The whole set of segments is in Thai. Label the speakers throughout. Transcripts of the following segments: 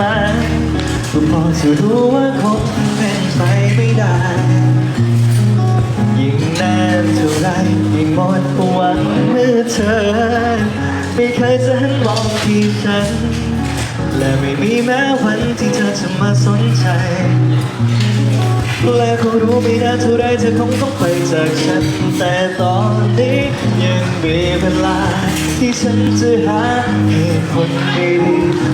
Speaker 1: มาก็พอจะรู้ว่าคงเป็นไปไม่ได้ ยิ่งนานเท่าไรยิ่งหมดหวังเมื่อเธอ ไม่เคยจะหันมองที่ฉัน และไม่มีแม้วันที่เธอจะมาสนใจ และคงรู้ไม่นานเท่าไรเธอคงต้องไปจากฉัน แต่ตอนนี้ยังมีเวลา ที่ฉันจะหาเหตุผลดี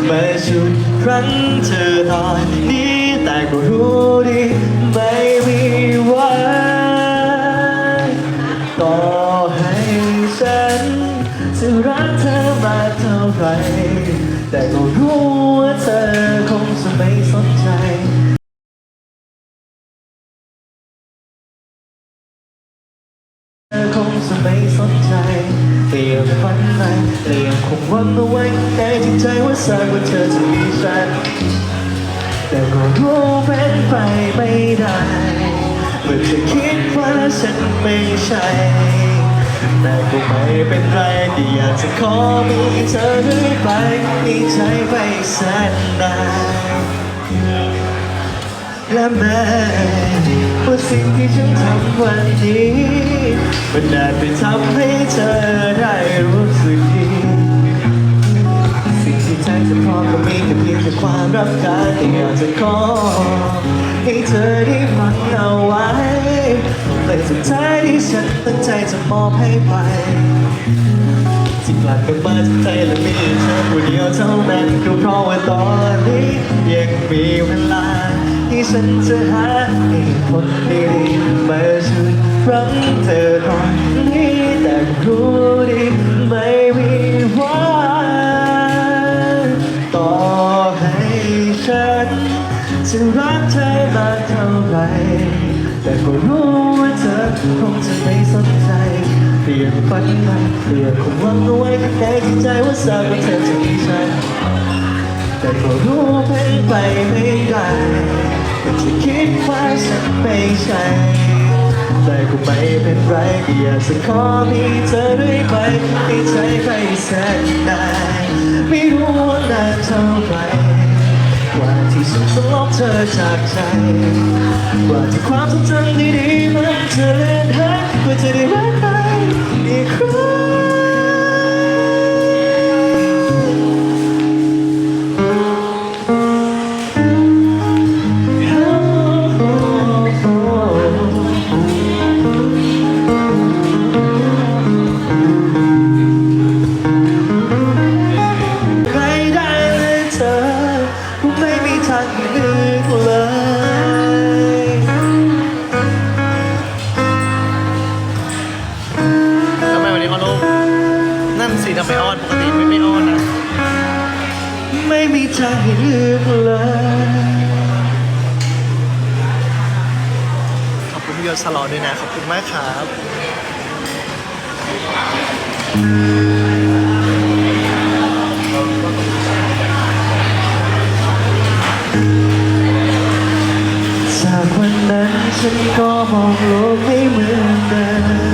Speaker 1: มาชุดรั้งเธอตอนนี้แต่ก็รู้ดีไม่มีวันต่อให้ฉันจะรักเธอมากเท่าไหรแต่ก็รู้ว่าเธอคงจะไม่สนใจ เียงฝันในเตียงคงหวังเอาไว้ในจิตใจว่าสักวันเธอจะมีฉันแต่ก็รู้เป็นไปไม่ได้เมื่อเธอคิดว่าฉันไม่ใช่แต่ก็ไม่เป็นไรที่อยากจะขอมีเธอเรื่อยไปมีใจไปแสนนา นและแม้ว่าสิ่งที่ฉันทำวันนี้มันอาจไปทำให้เธอได้รู้สึกดีสิ่งที่ใจจะพอก็มีแค่เพียงแต่ความรับการที่อยากจะขอให้เธอได้ฟังเอาไว้แต่สุดท้ายที่ฉันตั้งใจจะมอบให้ไปที่กลับกันมาจากใจและมีเธอผู้เดียวเท่านั้นก็เพราะว่าตอนนี้ยังมีเวลา ที่ฉันจะหาเหตุผลดีๆมาช่วยรั้งเธอตอนนี้แต่รู้ดีไม่มีวันต่อให้ฉันจะรักเธอมากเท่าไหร่แต่ก็รู้ว่าเธอคงจะไม่สนใจเปลี่ยนฝันไปเปลี่ยนความหวังเอาไว้ข้างในจิตใจว่าสักวันเธอจะมีฉันแต่ก็รู้เป็นไปไม่ได้ จะคิดว่าฉันไม่ใช่แต่ก็ไม่เป็นไรที่อยากจะขอมีเธอเรื่อยไปให้ใจไปแสนนานไม่รู้ว่านานเท่าไหร่กว่าที่ฉันจะลบเธอจากใจกว่าที่ความทรงจำดีๆมันจะเลือนหายกว่าจะได้รักใครอีกครั้ง อ
Speaker 2: บคุณพี่ยศสลอด้วยนะ ขอบคุณมากครับ
Speaker 1: จากวันนั้นฉันก็มองโลกไม่เหมือนเดิ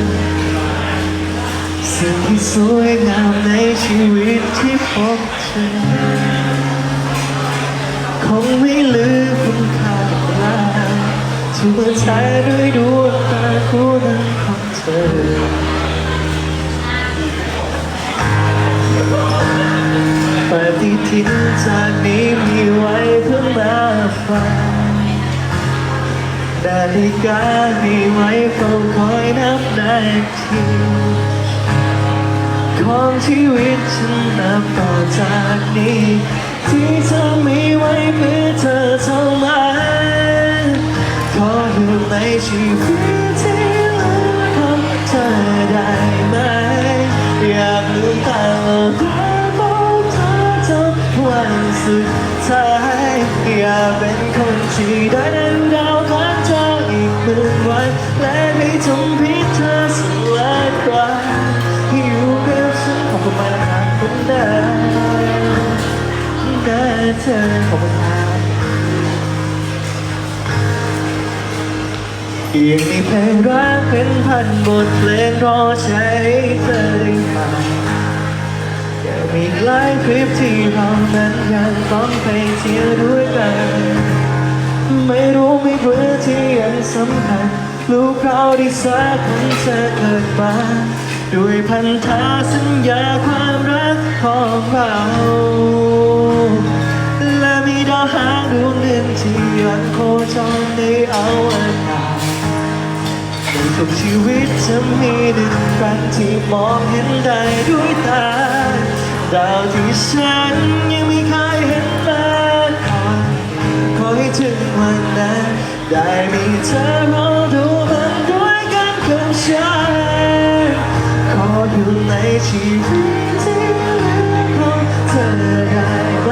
Speaker 1: มสิ่งที่สวยงามในชีวิตที่พบ ถูกใช้ด้วยดวงตาคู่นั้นของเธอปฏิทินจากนี้มีไว้เพื่อมาฟังนาฬิกามีไว้เฝ้าคอยนับนาทีของชีวิตฉันนับต่อจากนี้ที่เธ ชีวิตที่เหลือของเธอได้ไหม อยากลืมตาแล้วมองเธอจนวันสุดท้ายอยากเป็นคนที่ได้ดูดาวของเธออีกหมื่นวัน และไม่จมพิษเธอสลายกว่าอยู่กับฉันขอบคุณมากนะครับคุณเดินเดินเธอขอบคุณ ยังมีเพลงรักเป็นพันบทเพลงรอใช้เธอได้ฟังยังมีหลายคลิปที่เรานั้นยังต้องไปเที่ยวด้วยกัน ไม่รู้ไม่เบื่อที่ยังสำคัญลูกเราที่สักคนจะเกิดมาด้วยพันธะสัญญาความรักของเราและมีดาวหางดวงหนึ่งที่ยังโคจรในอวกาศ นทุกชีวิตจะมีหนึ่งครั้งที่มองเห็นได้ด้วยตาดาวที่ฉันยังไม่เคยเห็นมาก่อนขอให้ถึงวันนั้นได้มีเธอรอดูมันด้วยกันกับฉันขออยู่ในชีวิตที่เหลือของเธอได้ไหม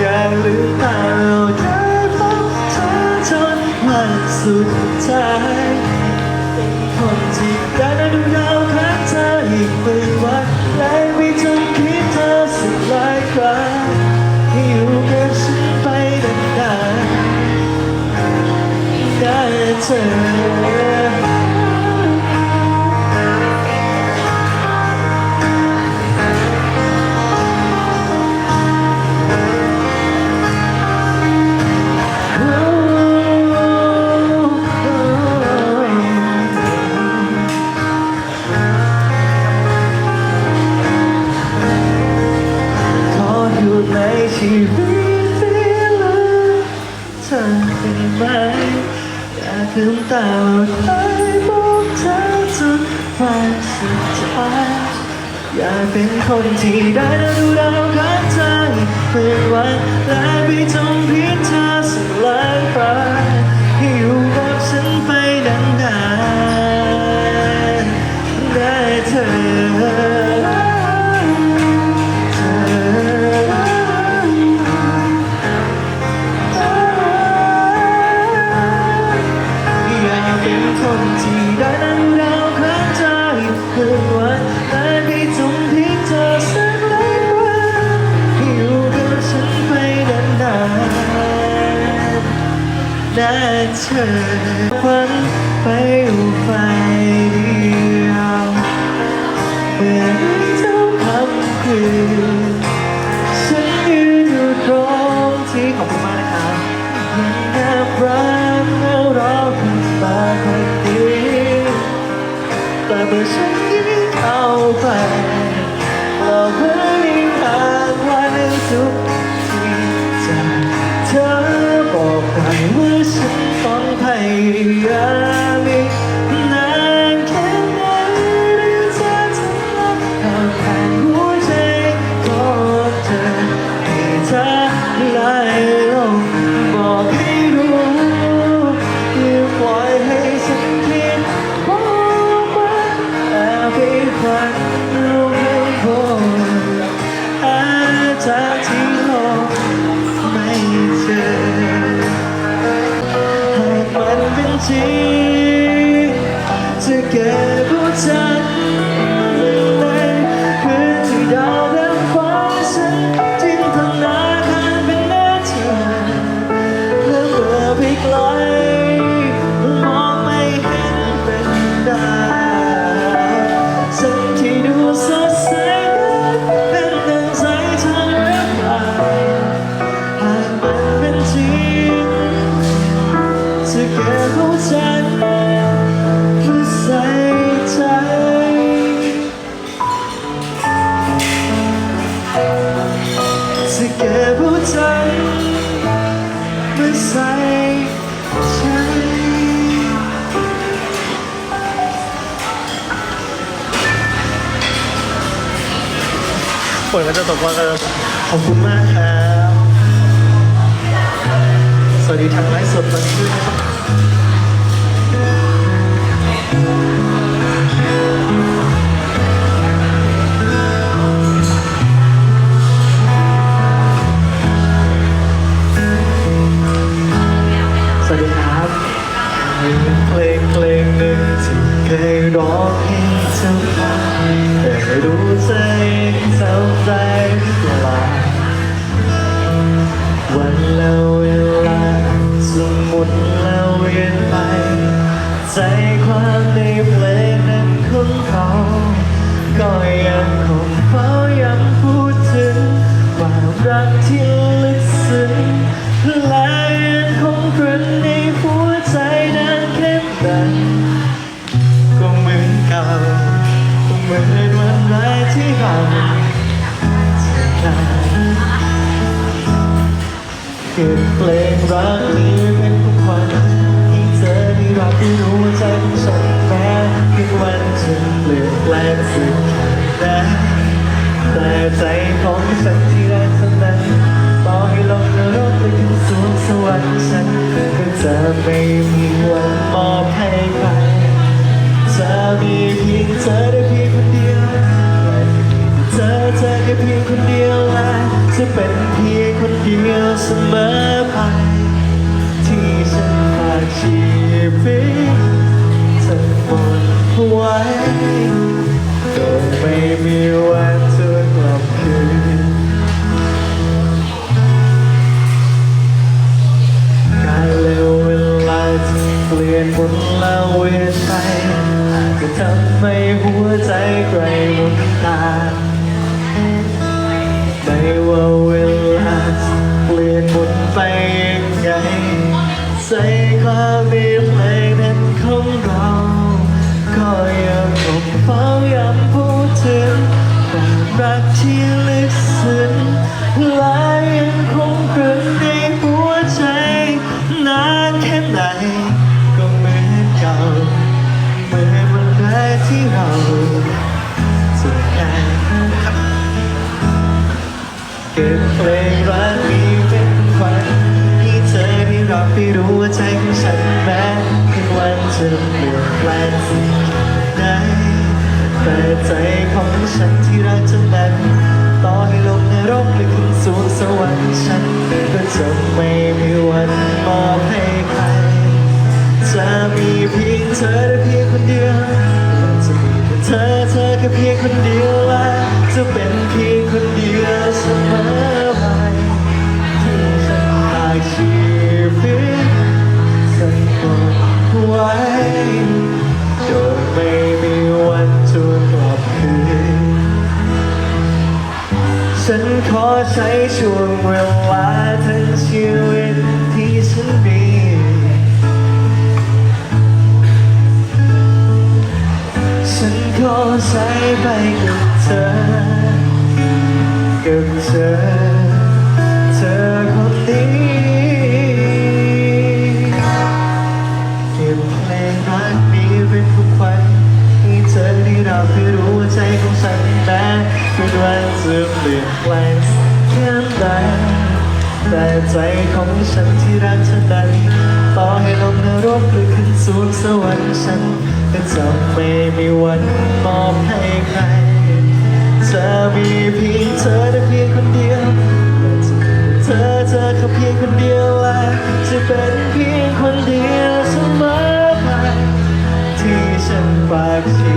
Speaker 1: อย่าลืมตาเราได้พบเธอจนวันสุดท้าย ไตาเราได้บอกเธอจนวันสุดท้ายอยากเป็นคนที่ได้ดูดาวข้างเธออีกเป็นวันและไม่จงพิจารณาสักหลายครั้งให้ ๆได้เธอฝันไปอยู่ฝ่ายเดียวเมื่อเจ้าคำคืนฉันยืนอยู่ตรงที่ขอบคุณมากนะครับยังนับรักแล้วรอคุณมาคนดีแต่เมื่อฉันยิ่งเข้าไป นก็จะตกว่ากันขอบคุณมากครับ สวัสดีทางไลฟ์สดตอนนี้ด้วยนะครับ เพลงรักนี้เป็นของขวัญที่เธอได้รับที่รู้ว่าใจของฉันแม้เพียงวันจะเปลี่ยนแปลงสิ่งใดแต่ใจของฉันที่แรงสันนั้นต่อให้ลงนรกไปถึงสวงสวรรค์ฉันก็จะไม่มีวันมอบให้ใครจะมีเพียงเธอได้เพียงคนเดียวเธอเธอแค่เพียงคนเดียวและจะเป็นเพียงคนเดียวเสมอไป ชีวิตทั้งหมดไว้โดยไม่มีวันจะกลับคืนการเร็วเวลาจะเปลี่ยนหมุนแล้วเวียนไปอาจจะทำให้หัวใจใครหมุนตา เหมือนวันแรกที่เราเจอกันเก็บเพลงรักนี้เป็นขวัญที่เธอได้รับให้รู้ว่าใจของฉันแม้ถึงวันจะเปลี่ยนแปลงสิ่งใดแต่ใจของฉันที่รักเธอนั้นต่อให้ลงนรกหรือขึ้นสู่สวรรค์ฉันก็จะไม่มีวันมอบ เธอได้เพียงคนเดียวและจะมีแต่เธอเธอแค่เพียงคนเดียวและจะเป็นเพียงคนเดียวเสมอไปที่ฉันฝากชีวิตสักคนไว้โดยไม่มีวันจะกลับคืนฉันขอใช้ช่วงเวลาทั้งชีวิตที่ฉันมี ฉันขอใช้ไปกับเธอ กับเธอ เธอคนนี้เก็บเพลงรักนี้เป็นของขวัญให้เธอได้รับให้รู้ว่าใจของฉันนั้นเป็นวันจะเปลี่ยนแปลงแค่ไหนแต่ใจของฉันที่รักเธอนั้น ต่อให้ลงนรกหรือขึ้นสู่สวรรค์ฉันก็จะไม่มีวันมอบให้ใครจะมีเพียงเธอแต่เพียงคนเดียวและจะมีเธอเธอแค่เพียงคนเดียวและจะเป็นเพียงคนเดียวเสมอไปที่ฉันฝากชี